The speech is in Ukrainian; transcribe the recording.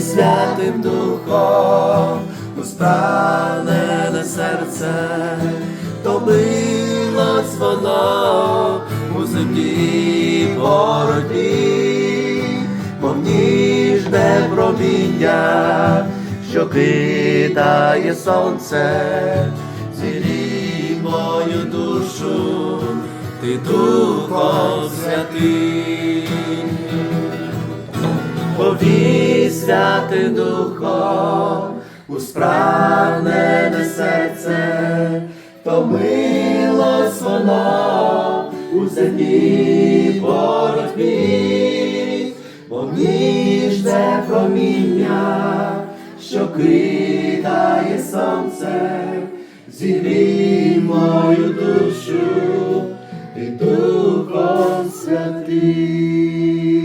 Святим Духом, у спранене серце, томилось воно у землі боротьбі, мов ніжне проміння, що кидає сонце, зігрій мою душу, ти Духом Святим. Повій святим Духом у справнене серце, томилось воно у землі боротьбі, бо ніжне проміння, що кидає сонце, зігрій мою душу і Духом Святим.